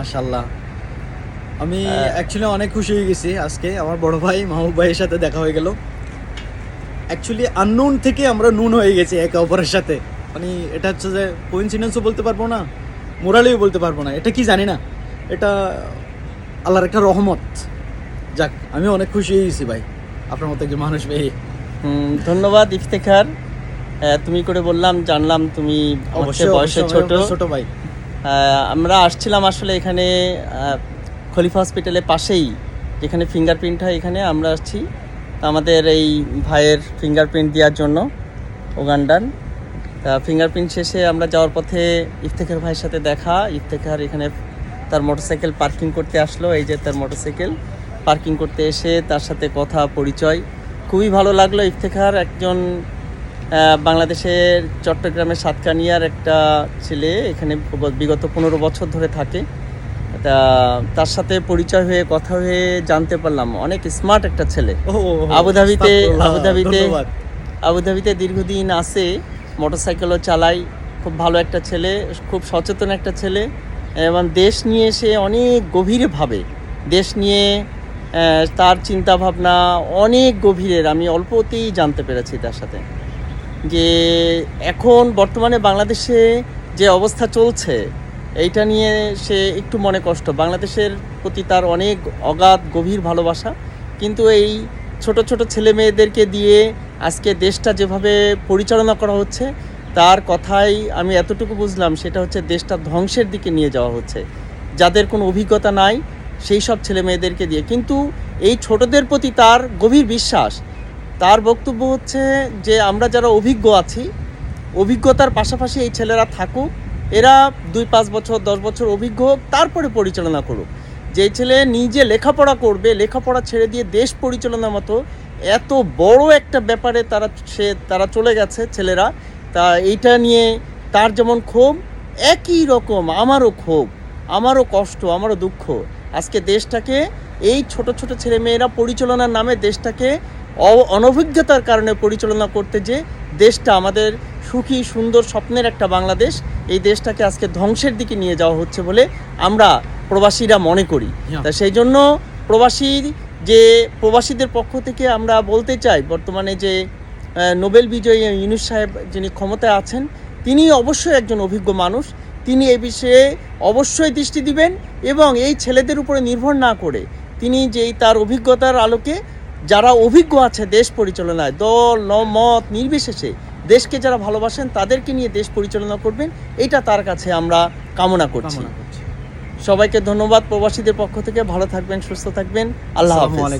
মাশাল্লাহ আমি অ্যাকচুয়ালি অনেক খুশি হয়ে গেছি আজকে। আমার বড় ভাই মাহবুব ভাইয়ের সাথে দেখা হয়ে গেল। অ্যাকচুয়ালি আননুন থেকে আমরা নুন হয়ে গেছি একে অপরের সাথে। মানে এটা হচ্ছে যে কোইন্সিডেন্সও বলতে পারব না মোরালিও বলতে পারব না। এটা কি জানি না। এটা আল্লাহর একটা রহমত। যাক আমি অনেক খুশি হয়ে গেছি ভাই। আপনার মতো একজন মানুষ ভাই। ধন্যবাদ ইফতেখার। তুমি করে বললাম জানলাম তুমি অবশ্যই বয়সে ছোট। ছোট ভাই। আমরা আসছিলাম আসলে এখানে খলিফা হসপিটালের পাশেই, যেখানে ফিঙ্গারপ্রিন্ট হয় এখানে আমরা আসছি। আমাদের এই ভাইয়ের ফিঙ্গারপ্রিন্ট দেওয়ার জন্য ওগান্ডান তা ফিঙ্গারপ্রিন্ট শেষে আমরা যাওয়ার পথে ইফতেখার ভাইয়ের সাথে দেখা। ইফতেখার এখানে তার মোটরসাইকেল পার্কিং করতে আসলো, এই যে তার মোটরসাইকেল। পার্কিং করতে এসে তার সাথে কথা, পরিচয়। খুবই ভালো লাগল ইফতেখার, একজন বাংলাদেশের চট্টগ্রামের সাতকানিয়ার একটা ছেলে এখানে বিগত পনেরো বছর ধরে থাকে। তা তার সাথে পরিচয় হয়ে কথা হয়ে জানতে পারলাম অনেক স্মার্ট একটা ছেলে। আবুধাবিতে আবুধাবিতে আবুধাবিতে দীর্ঘদিন আছে মোটরসাইকেলও চালাই খুব ভালো একটা ছেলে খুব সচেতন একটা ছেলে এবং দেশ নিয়ে সে অনেক গভীরে ভাবে। দেশ নিয়ে তার চিন্তা ভাবনা অনেক গভীরের আমি অল্পতেই জানতে পেরেছি তার সাথে। যে এখন বর্তমানে বাংলাদেশে যে অবস্থা চলছে, এইটা নিয়ে সে একটু মনে কষ্ট। বাংলাদেশের প্রতি তার অনেক অগাধ, গভীর ভালোবাসা। কিন্তু এই ছোট ছোট ছেলে মেয়েদেরকে দিয়ে আজকে দেশটা যেভাবে পরিচালনা করা হচ্ছে, তার কথাই আমি এতটুকু বুঝলাম, সেটা হচ্ছে দেশটা ধ্বংসের দিকে নিয়ে যাওয়া হচ্ছে। যাদের কোনো অভিজ্ঞতা নাই, সেই সব ছেলে মেয়েদেরকে দিয়ে। কিন্তু এই ছোটদের প্রতি তার গভীর বিশ্বাস তার বক্তব্য হচ্ছে যে আমরা যারা অভিজ্ঞ আছি, অভিজ্ঞতার পাশাপাশি এই ছেলেরা থাকুক, এরা দুই, পাঁচ বছর, দশ বছর অভিজ্ঞ হোক, তারপরে পরিচালনা করুক। যে ছেলে নিজে লেখাপড়া করবে, লেখাপড়া ছেড়ে দিয়ে দেশ পরিচালনার মতো এত বড় একটা ব্যাপারে তারা সে, তারা চলে গেছে ছেলেরা, তা এইটা নিয়ে তার যেমন ক্ষোভ, একই রকম আমারও ক্ষোভ, আমারও কষ্ট, আমারও দুঃখ। আজকে দেশটাকে, এই ছোট ছোট ছেলেমেয়েরা পরিচালনার নামে দেশটাকে অনভিজ্ঞতার কারণে পরিচালনা করতে যে দেশটা আমাদের সুখী সুন্দর স্বপ্নের একটা বাংলাদেশ এই দেশটাকে আজকে ধ্বংসের দিকে নিয়ে যাওয়া হচ্ছে বলে আমরা প্রবাসীরা মনে করি। তা সেই জন্য প্রবাসী যে প্রবাসীদের পক্ষ থেকে আমরা বলতে চাই বর্তমানে যে নোবেল বিজয়ী ইউনুস সাহেব যিনি ক্ষমতায় আছেন তিনি অবশ্যই একজন অভিজ্ঞ মানুষ। তিনি এ বিষয়ে অবশ্যই দৃষ্টি দিবেন এবং এই ছেলেদের উপরে নির্ভর না করে তিনি যেই তার অভিজ্ঞতার আলোকে যারা অভিজ্ঞ আছে দেশ পরিচালনায় দল মত নির্বিশেষে দেশকে যারা ভালোবাসেন তাদেরকে নিয়ে দেশ পরিচালনা করবেন এটা তার কাছে আমরা কামনা করছি। সবাইকে ধন্যবাদ প্রবাসীদের পক্ষ থেকে ভালো থাকবেন সুস্থ থাকবেন আল্লাহ হাফেজ। আলাইকুম।